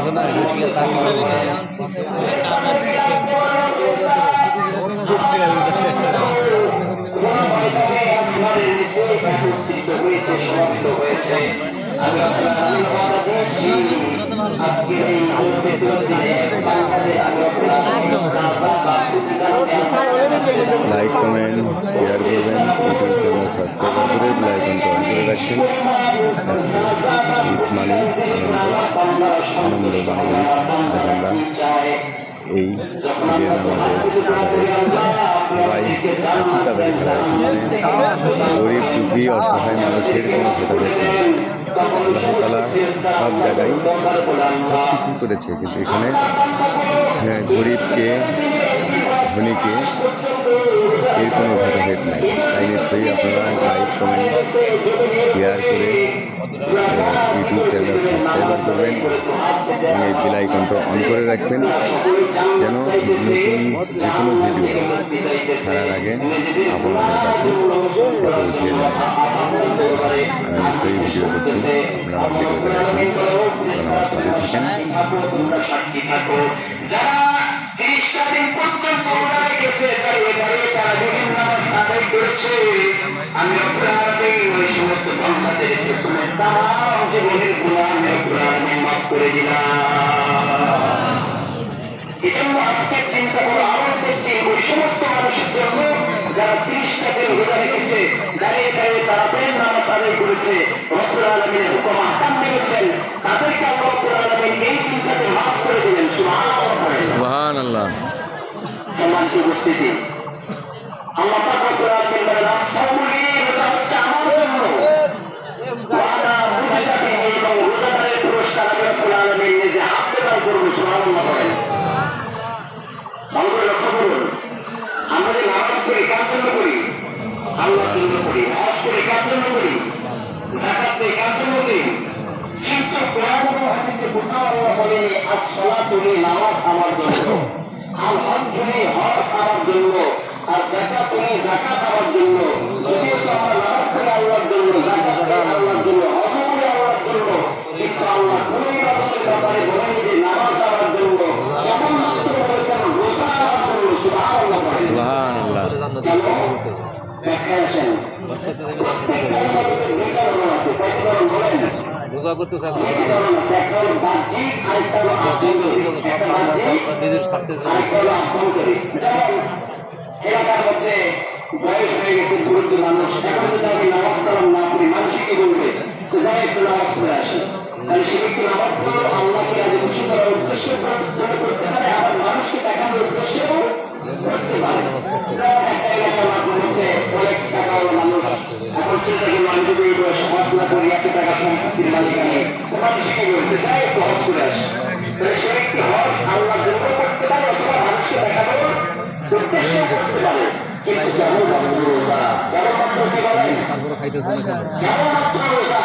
আছে না যে কি তার হয়েছে সমাপ্ত হয়েছে আমি আপনার আলী কথা দিয়েছি আজকে এই মুহূর্তে চলছে বাংলাদেশ লাইক কমেন্ট শেয়ার করবেন ইউটিউব চ্যানেল সাবস্ক্রাইব করে অন অন করে রাখবেন মানে মানে এই ঈদের কাতারে খেলা এখানে গরিব দুঃখী অসহায় মানুষের কোনো ভেদাভেদ নেই আল্লাহ সব জায়গায় সব কিছুই করেছে কিন্তু এখানে হ্যাঁ, গরিবকে ধনীকে এর কোনো ভেদাভেদ নাই। তাই নিশ্চয়ই আপনারা লাইক কমেন্ট শেয়ার করে ইউটিউব চ্যানেল সাবস্ক্রাইবার করবেন এবং এই বেল আইকনটা অন করে রাখবেন যেন নতুন যে কোনো ভিডিও ছাড়ার আগে আপনাদের কাছে পৌঁছে যাবে আমি নিশ্চয়ই ভিডিও করছি আপনারা ভিডিওটা দেখবেন আপনারা আমার সাথে থাকেন। করেছে। আমি ওই সমস্ত বাংলাদেশ পেছনে তার জীবনের গুণাম অপরাধ মাফ করে দিলাম। এজন্য আজকের দিনটা বড় আনন্দের দিন ওই সমস্ত মানুষের জন্য যারা তিরিশটা দিন রোজা রেখেছে দাঁড়িয়ে দাঁড়িয়ে তাদের নামাজ আদায় করেছে রব্বুল আলমিনের হুকুম আহকাম মেনেছেন তাদেরকে আল্লাহ রব্বুল আলমিন এই দিনটাতে মাফ করে দিলেন। সুবহান আল্লাহ সম্মানিত উপস্থিতি। আল্লাহ আর জন্য যদিও তো আমরা নামাজ করি আল্লাহর জন্য যাকাত করি আল্লাহর জন্য হজ করি আল্লাহর জন্য কিন্তু আল্লাহ কোন ইবাদতের ব্যাপারে বলেন যে নামাজ আমার জন্য কেমন মাত্র বলেছেন রোজা আমার জন্য সুবহানাল্লাহ বলেন। সুবহান আল্লাহ কেন? ব্যাখ্যা আসেন প্রত্যেকটা ইবাদতের দুই কারণ আছে কয় কারণ বলেন রোজা করতে চাকরি নিজের স্বার্থে আরেকটা হলো আভ্যন্তরীণ যেমন এলাকার মধ্যে মানুষ মানুষকে দেখানোর উদ্দেশ্যেও করতে পারে যেমন একটা এলাকার মধ্যে অনেক টাকাওয়ালা মানুষ এখন চিন্তা করল আমি যদি এই না করি এত টাকা সম্পত্তির মালিক আমি তো মানুষ কি বলতে যাই একটু হজ করে আসি তাহলে সে একটি হজ আল্লাহ জন্য করতে পারে অথবা মানুষকে দেখানোর উদ্দেশ্যেও করতে পারে। কিন্তু কেমন মাত্র রোজা কি বলেন তারপরে কেন মাত্র রোজা